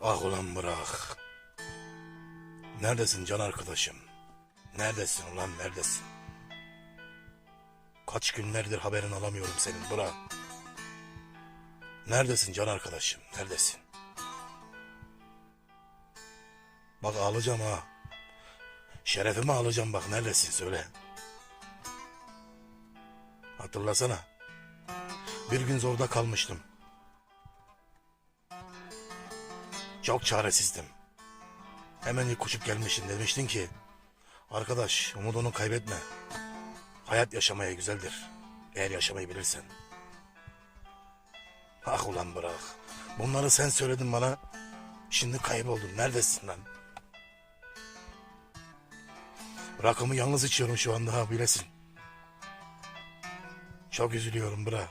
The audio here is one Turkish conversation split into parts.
Ah ulan bırak. Neredesin can arkadaşım? Neredesin ulan neredesin? Kaç günlerdir haberini alamıyorum senin bırak. Neredesin can arkadaşım? Neredesin? Bak ağlayacağım ha. Şerefimi alacağım bak neredesin söyle. Hatırlasana. Bir gün zorda kalmıştım. Çok çaresizdim. Hemen ilk koşup gelmişsin demiştin ki... Arkadaş umudunu kaybetme. Hayat yaşamaya güzeldir. Eğer yaşamayı bilirsen. Ah ulan bırak. Bunları sen söyledin bana. Şimdi kayboldun. Neredesin lan? Rakımı yalnız içiyorum şu anda ha bilesin. Çok üzülüyorum bırak.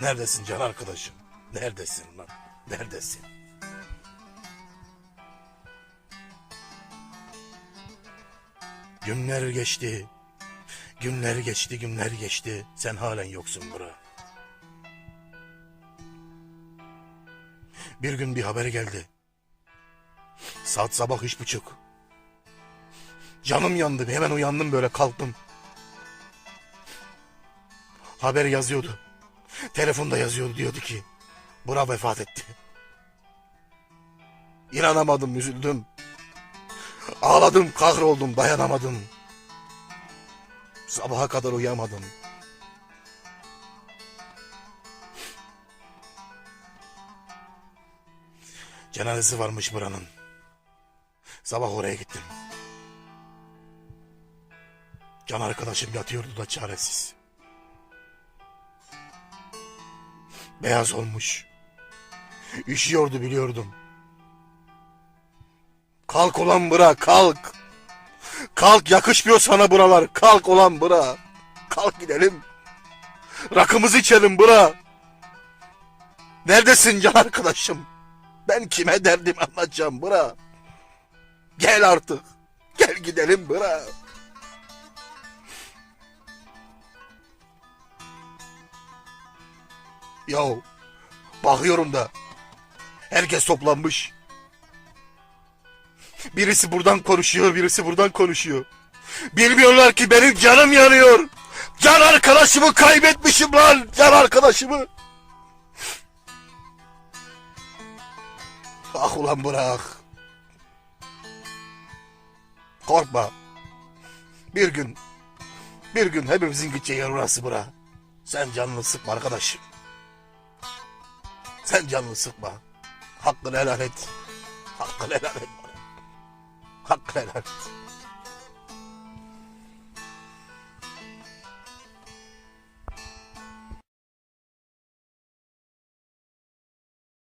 Neredesin can arkadaşım? Neredesin lan? Neredesin? Günler geçti. Günler geçti, günler geçti. Sen halen yoksun bura. Bir gün bir haber geldi. Saat sabah üç buçuk. Canım yandı. Hemen uyandım böyle kalktım. Haber yazıyordu. Telefonda yazıyordu diyordu ki. Bura vefat etti. İnanamadım, üzüldüm. Ağladım, kahroldum, dayanamadım. Sabaha kadar uyuyamadım. Cenazesi varmış buranın. Sabah oraya gittim. Can arkadaşım yatıyordu da çaresiz. Beyaz olmuş. Üşüyordu biliyordum. Kalk ulan bıra kalk. Kalk yakışmıyor sana buralar. Kalk ulan bıra. Kalk gidelim. Rakımızı içelim bıra. Neredesin can arkadaşım? Ben kime derdim anlatacağım bıra. Gel artık. Gel gidelim bıra. Yahu bakıyorum da herkes toplanmış. Birisi buradan konuşuyor, birisi buradan konuşuyor. Bilmiyorlar ki benim canım yanıyor. Can arkadaşımı kaybetmişim lan, can arkadaşımı. Ah ulan bırak. Korkma. Bir gün, bir gün hepimizin gideceği yer orası bırak. Sen canını sıkma arkadaşım. Sen canını sıkma. Hakkını helal et. Hakkını helal et bana. Hakkını helal et.